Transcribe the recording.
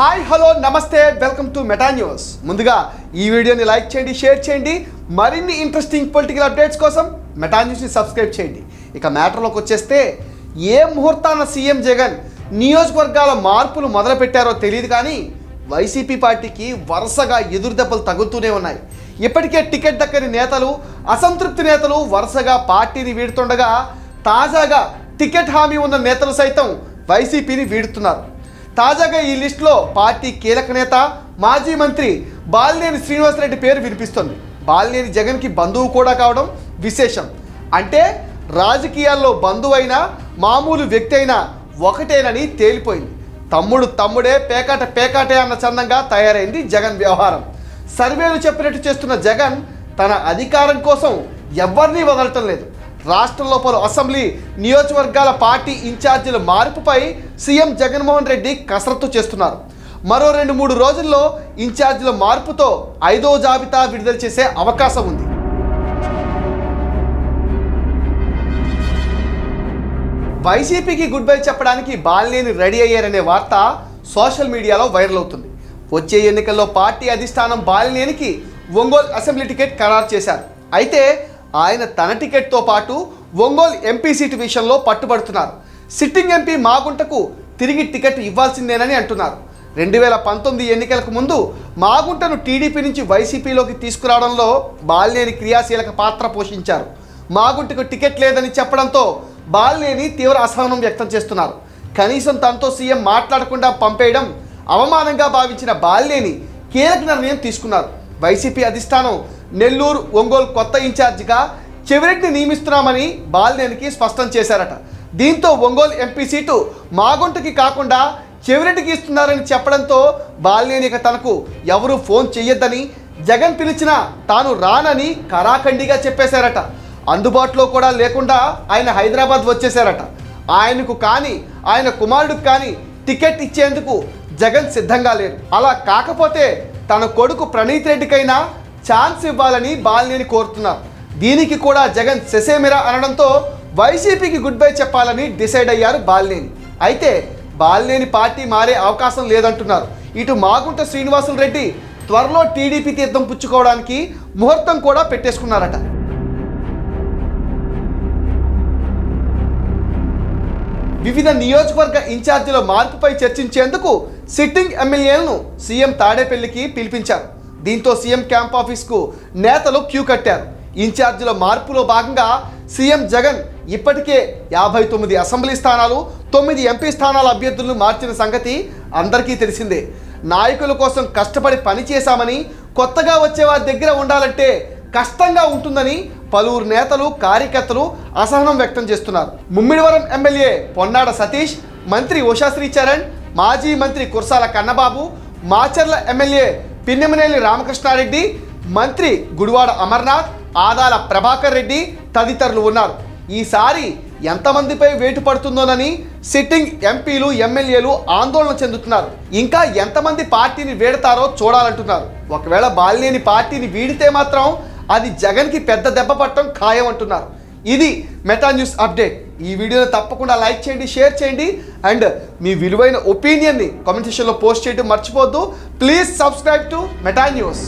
Hi hello నమస్తే welcome to Meta news. ముందుగా ఈ వీడియోని లైక్ చేయండి షేర్ చేయండి. మరిన్ని ఇంట్రెస్టింగ్ పొలిటికల్ అప్డేట్స్ కోసం మెటా న్యూస్ని సబ్స్క్రైబ్ చేయండి. ఇక మ్యాటర్లోకి వచ్చేస్తే ఏ ముహూర్తాన సీఎం జగన్ నియోజకవర్గాల మార్పులు మొదలుపెట్టారో తెలియదు కానీ వైసీపీ పార్టీకి వరుసగా ఎదురుదెబ్బలు తగులుతూనే ఉన్నాయి. ఇప్పటికే టికెట్ దక్కని నేతలు అసంతృప్తి నేతలు వరుసగా పార్టీని వీడుతుండగా తాజాగా టికెట్ హామీ ఉన్న నేతలు సైతం వైసీపీని వీడుతున్నారు. తాజాగా ఈ లిస్టులో పార్టీ కీలక నేత మాజీ మంత్రి బాలినేని శ్రీనివాసరెడ్డి పేరు వినిపిస్తుంది. బాలినేని జగన్కి బంధువు కూడా కావడం విశేషం. అంటే రాజకీయాల్లో బంధువు అయినా మామూలు వ్యక్తి అయినా ఒకటేనని తేలిపోయింది. తమ్ముడు తమ్ముడే పేకాట పేకాటే అన్న చందంగా తయారైంది జగన్ వ్యవహారం. సర్వేలు చెప్పినట్టు చేస్తున్న జగన్ తన అధికారం కోసం ఎవరినీ వదలటం లేదు. రాష్ట్రంలో పలు అసెంబ్లీ నియోజకవర్గాల పార్టీ ఇన్ఛార్జీల మార్పుపై సీఎం జగన్మోహన్ రెడ్డి కసరత్తు చేస్తున్నారు. మరో రెండు మూడు రోజుల్లో ఇన్ఛార్జీల మార్పుతో ఐదో జాబితా విడుదల చేసే అవకాశం ఉంది. వైసీపీకి గుడ్ బై చెప్పడానికి బాలినేని రెడీ అయ్యారనే వార్త సోషల్ మీడియాలో వైరల్ అవుతుంది. వచ్చే ఎన్నికల్లో పార్టీ అధిష్టానం బాలినేనికి ఒంగోలు అసెంబ్లీ టికెట్ ఖరారు చేశారు. అయితే ఆయన తన టికెట్తో పాటు ఒంగోలు ఎంపీ సీటు విషయంలో పట్టుబడుతున్నారు. సిట్టింగ్ ఎంపీ మాగుంటకు తిరిగి టికెట్ ఇవ్వాల్సిందేనని అంటున్నారు. రెండు వేల పంతొమ్మిది ఎన్నికలకు ముందు మాగుంటను టీడీపీ నుంచి వైసీపీలోకి తీసుకురావడంలో బాలినేని క్రియాశీలక పాత్ర పోషించారు. మాగుంటకు టికెట్ లేదని చెప్పడంతో బాలినేని తీవ్ర అసహనం వ్యక్తం చేస్తున్నారు. కనీసం తనతో సీఎం మాట్లాడకుండా పంపేయడం అవమానంగా భావించిన బాలినేని కీలక నిర్ణయం తీసుకున్నారు. వైసీపీ అధిష్టానం నెల్లూరు ఒంగోలు కొత్త ఇన్ఛార్జిగా చెవిరెడ్డిని నియమిస్తున్నామని బాలినేనికి స్పష్టం చేశారట. దీంతో ఒంగోలు ఎంపీ సీటు మాగుంటకి కాకుండా చెవిరెడ్డికి ఇస్తున్నారని చెప్పడంతో బాలినేని తనకు ఎవరు ఫోన్ చేయొద్దని జగన్ పిలిచినా తాను రానని కరాఖండిగా చెప్పేశారట. అందుబాటులో కూడా లేకుండా ఆయన హైదరాబాద్ వచ్చేశారట. ఆయనకు కానీ ఆయన కుమారుడికి కానీ టికెట్ ఇచ్చేందుకు జగన్ సిద్ధంగా లేరు. అలా కాకపోతే తన కొడుకు ప్రణీత్ రెడ్డికైనా ఛాన్స్ ఇవ్వాలని బాలినేని కోరుతున్నారు. దీనికి కూడా జగన్ సెసేమిరా అనడంతో వైసీపీకి గుడ్ బై చెప్పాలని డిసైడ్ అయ్యారు బాలినేని. అయితే బాలినేని పార్టీ మారే అవకాశం లేదంటున్నారు. ఇటు మాగుంట శ్రీనివాసులు రెడ్డి త్వరలో టీడీపీ తీర్థం పుచ్చుకోవడానికి ముహూర్తం కూడా పెట్టేసుకున్నారట. వివిధ నియోజకవర్గ ఇన్ఛార్జీల మార్పుపై చర్చించేందుకు సిట్టింగ్ ఎమ్మెల్యేలను సీఎం తాడేపల్లికి పిలిపించారు. దీంతో సీఎం క్యాంప్ ఆఫీస్కు నేతలు క్యూ కట్టారు. ఇన్ఛార్జీల మార్పులో భాగంగా సీఎం జగన్ ఇప్పటికే యాభై తొమ్మిది అసెంబ్లీ స్థానాలు తొమ్మిది ఎంపీ స్థానాల అభ్యర్థులను మార్చిన సంగతి అందరికీ తెలిసిందే. నాయకుల కోసం కష్టపడి పనిచేశామని కొత్తగా వచ్చే వారి దగ్గర ఉండాలంటే కష్టంగా ఉంటుందని పలువురు నేతలు కార్యకర్తలు అసహనం వ్యక్తం చేస్తున్నారు. ముమ్మిడివరం ఎమ్మెల్యే పొన్నాడ సతీష్ మంత్రి ఉషాశ్రీ చరణ్ మాజీ మంత్రి కుర్సాల కన్నబాబు మాచర్ల ఎమ్మెల్యే పిన్నెమనేని రామకృష్ణారెడ్డి మంత్రి గుడివాడ అమర్నాథ్ ఆదాల ప్రభాకర్ రెడ్డి తదితరులు ఉన్నారు. ఈసారి ఎంతమందిపై వేటు పడుతుందోనని సిట్టింగ్ ఎంపీలు ఎమ్మెల్యేలు ఆందోళన చెందుతున్నారు. ఇంకా ఎంతమంది పార్టీని వీడతారో చూడాలంటున్నారు. ఒకవేళ బాలినేని పార్టీని వీడితే మాత్రం అది జగన్కి పెద్ద దెబ్బ పట్టడం ఖాయం అంటున్నారు. ఇది మెటా న్యూస్ అప్డేట్. ఈ వీడియోని తప్పకుండా లైక్ చేయండి షేర్ చేయండి. అండ్ మీ విలువైన ఒపీనియన్ని కామెంట్ సెక్షన్లో పోస్ట్ చేయడం మర్చిపోద్దు please subscribe to Meta news.